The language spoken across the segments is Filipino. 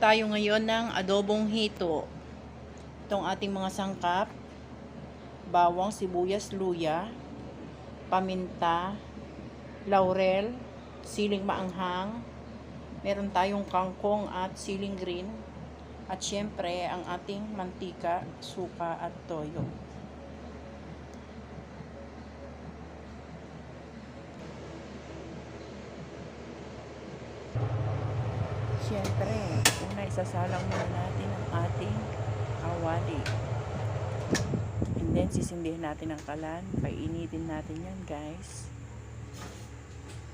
tayo ngayon ng adobong hito. Itong ating mga sangkap. Bawang, sibuyas, luya, paminta, laurel, siling maanghang, meron tayong kangkong at siling green, at syempre ang ating mantika, suka at toyo. Siyempre, isasalang muna natin ang ating kawali. And then, sisindihan natin ang kalan. Painitin natin yan, guys.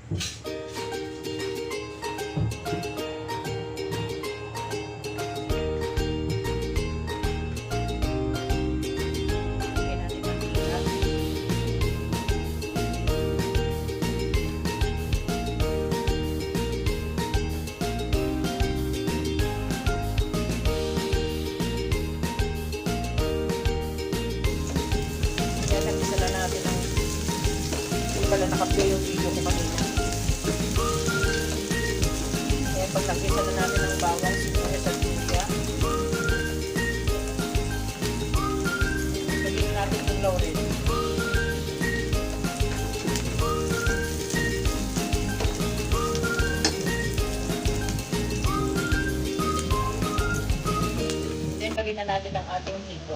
Lagyan Lagyan na natin ang ating hito.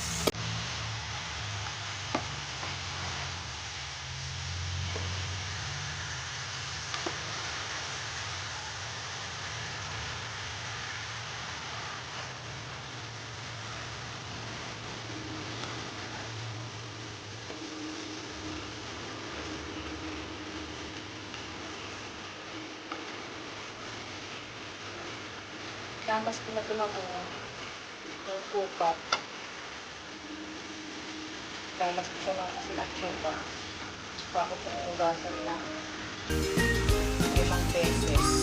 Damas ko na ito ng ano, ng kupat. Damas ko siya ng asin at suka. Tsaka ako siya ugasan na limang beses.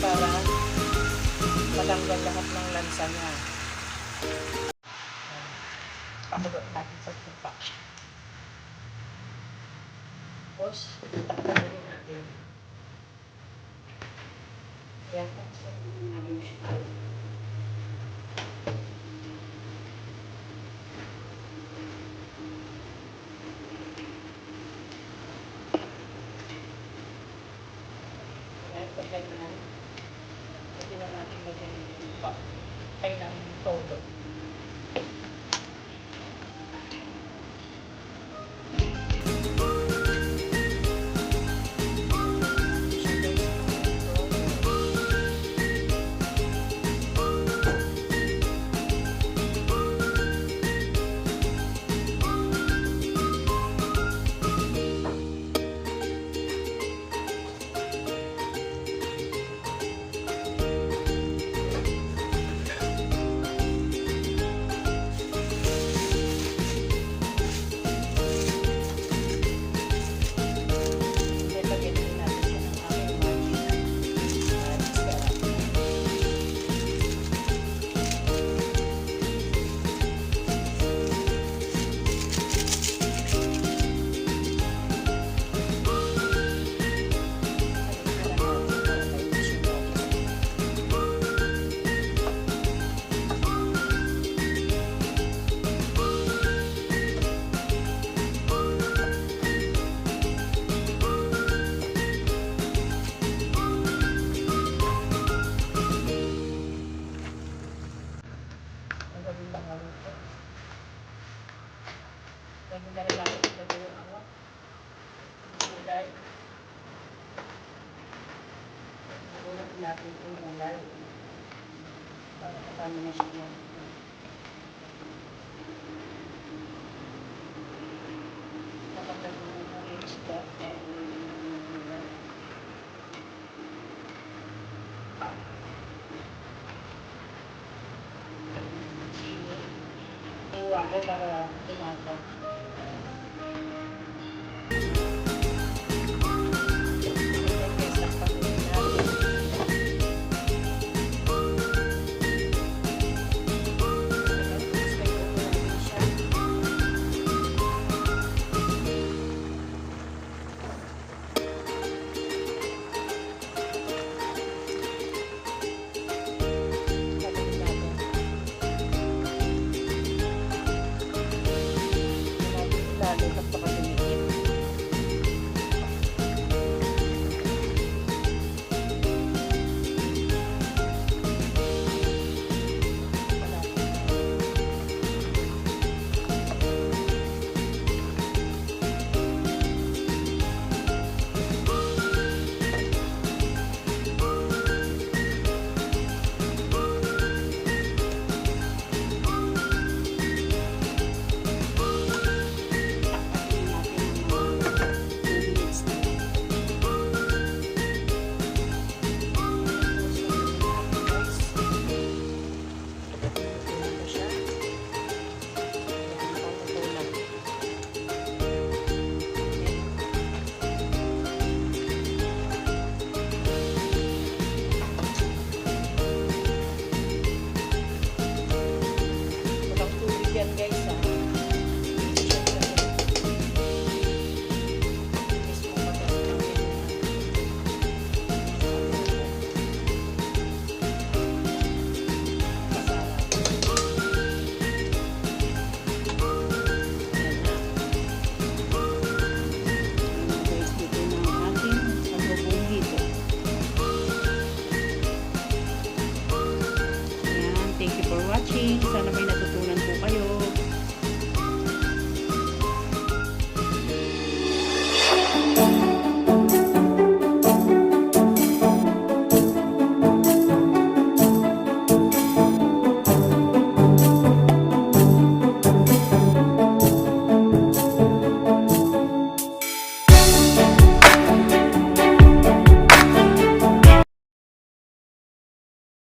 Para matanggal lahat ng lansa niya. Pakulot natin sa suka. Tapos, takpan na natin. Ayan. Ayan, Tay 的 natin yung gulay. Para kasama na siya. Kapag nagulay yung isda, eh, yung gulay. Iwan ko para tumaga.